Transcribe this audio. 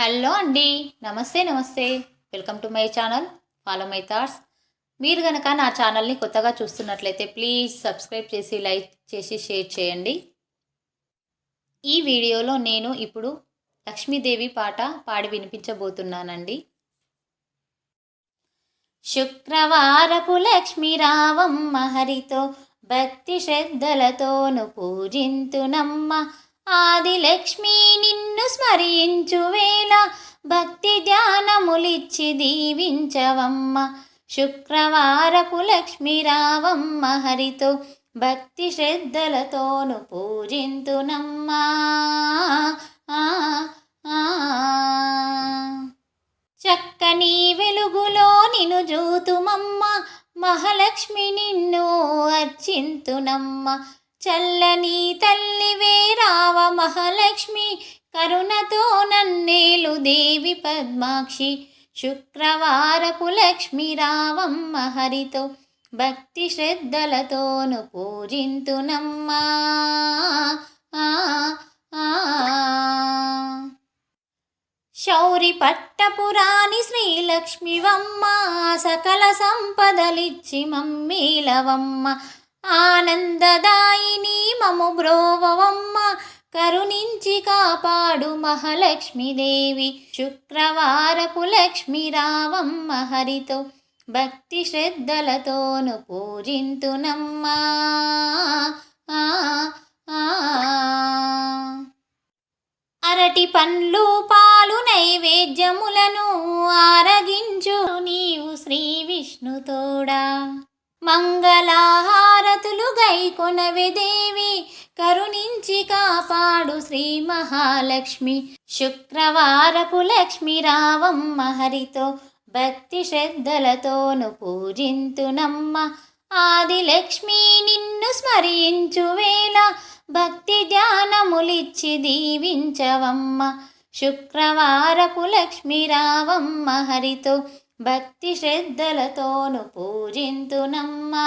Hello అండి. నమస్తే నమస్తే. Welcome to my channel follow my thoughts. మీరు కనుక నా ఛానల్ని కొత్తగా చూస్తున్నట్లయితే ప్లీజ్ సబ్స్క్రైబ్ చేసి లైక్ చేసి షేర్ చేయండి. ఈ వీడియోలో నేను ఇప్పుడు లక్ష్మీదేవి పాట పాడి వినిపించబోతున్నానండి. శుక్రవారపు లక్ష్మీ రావమ్మ హరితో భక్తి శ్రద్ధలతోను పూజింతునమ్మ. ఆది లక్ష్మీని స్మరించువేళ స్మరించు వేళ భక్తి ధ్యానములిచ్చి దీవించవమ్మ. శుక్రవారపు లక్ష్మీరావమ్మ హరితో భక్తి శ్రద్ధలతోను పూజింతునమ్మా. ఆ, ఆ. చక్కని వెలుగులో నిను జూతుమమ్మ మహాలక్ష్మి నిన్ను అర్చింతునమ్మ. చల్లని తల్లివే రావ మహాలక్ష్మి. కరుణతో నన్నేలు దేవి పద్మాక్షి శుక్రవారపు లక్ష్మి రావమ్మ హరితో భక్తి శ్రద్ధలతోను పూజింతునమ్మా. శౌరి పట్టపురాణి శ్రీలక్ష్మివమ్మ సకల సంపదలిచ్చి మమ్మీలవమ్మ ఆనందదాయిని మము బ్రోవమ్మ కరుణించి కాపాడు మహాలక్ష్మీదేవి. శుక్రవారపు లక్ష్మి రావమ్మ హరితో భక్తి శ్రద్ధలతోను పూజింతునమ్మా. ఆ, ఆ. అరటి పండ్లు పాలు నైవేద్యములను ఆరగించు నీవు శ్రీ విష్ణుతోడా మంగళహారతులు గైకొనవి దేవి. కరుణించి కాపాడు శ్రీ మహాలక్ష్మి. శుక్రవారపు లక్ష్మి రావమ్మ హరితో భక్తి శ్రద్ధలతోను పూజింతునమ్మ. ఆదిలక్ష్మి నిన్ను స్మరించు వేళ భక్తి ధ్యానములిచ్చి దీవించవమ్మ. శుక్రవారపు లక్ష్మి రావమ్మ హరితో భక్తి శ్రద్ధలతోను పూజింతునమ్మా.